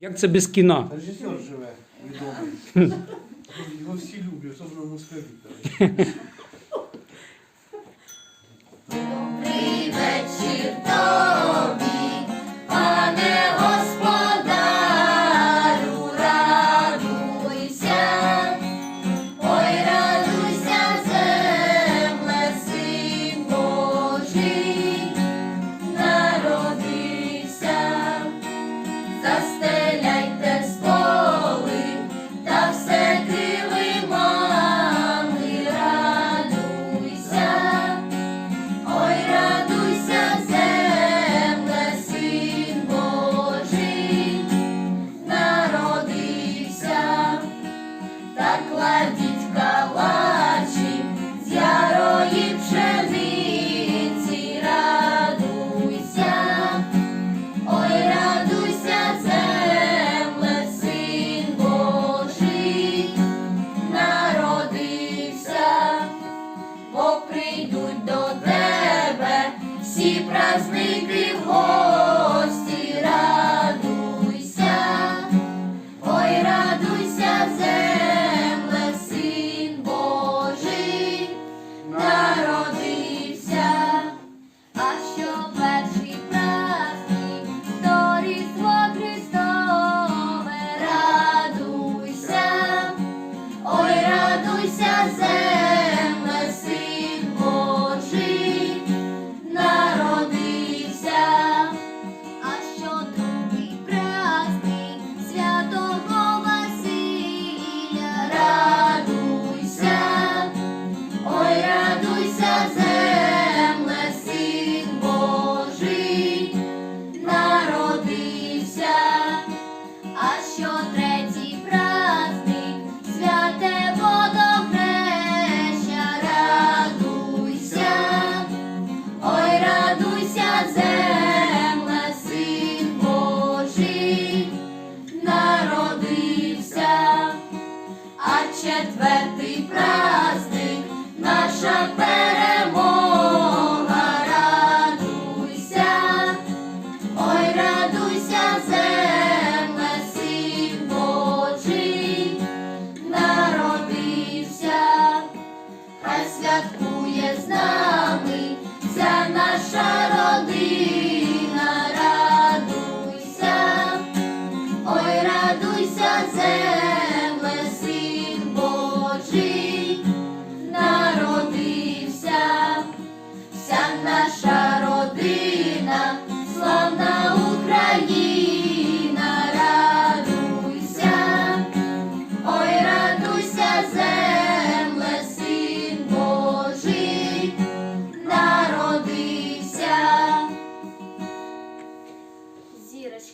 Як це без кіна? Режисер живе, відомий. Його всі люблять, особливо москалі.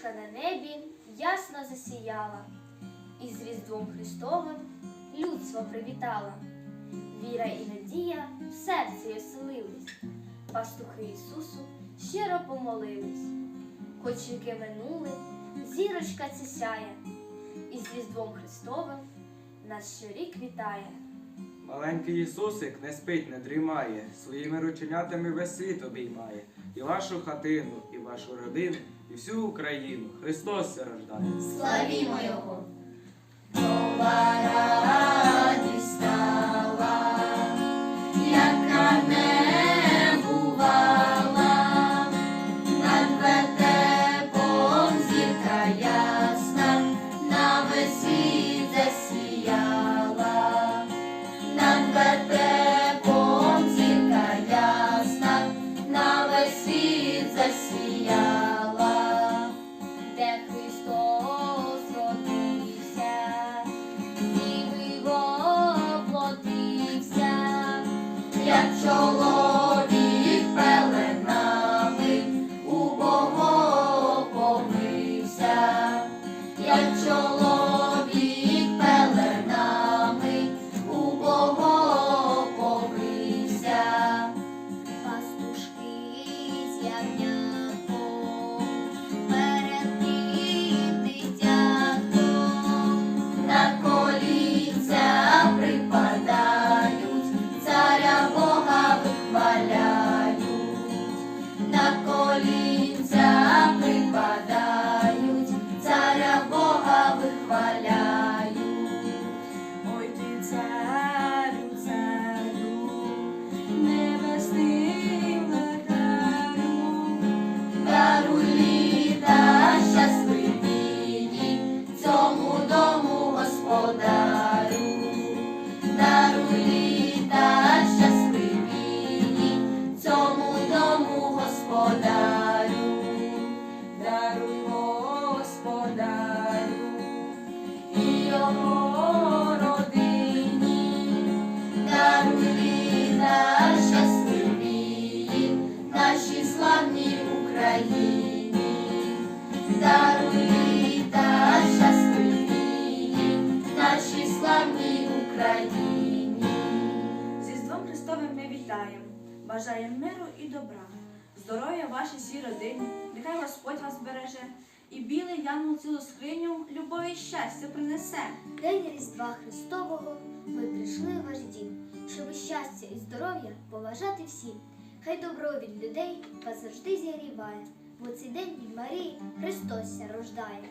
зірочка на небі ясно засіяла, і з Різдвом Христовим людство привітала. Віра і надія в серці оселились, пастухи Ісусу щиро помолились, хоч віки минули, зірочка ця сяє, і з Різдвом Христовим нас щорік вітає. Маленький Ісусик не спить, не дрімає, своїми рученятами весь світ обіймає і вашу хатину, і вашу родину і всю Україну Христос рождає. Славімо Його! Вітаємо, бажаємо миру і добра, здоров'я вашій всій родині, нехай Господь вас береже, і білий янгол цілу скриню любові і щастя принесе. День Різдва Христового ми прийшли в ваш дім, щоб щастя і здоров'я поважати всім. Хай добро від людей вас завжди зігріває, бо цей день від Марії Христос ся рождає.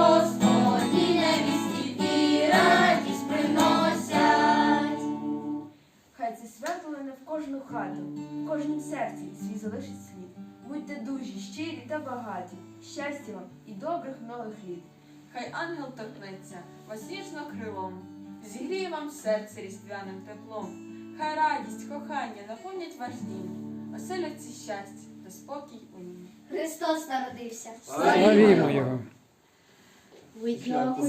Пісні невісті, і радість приносять. Хай це свято лине в кожну хату, в кожнім серці свій залишить слід. Будьте дужі, щирі та багаті, щастя вам і добрих нових літ. Хай ангел торкнеться вас ніжно крилом, зігріє вам серце різдвяним теплом. Хай радість, кохання наповнять ваш дім, оселяться щастя та спокій у нім. Христос народився. Славімо його! Свято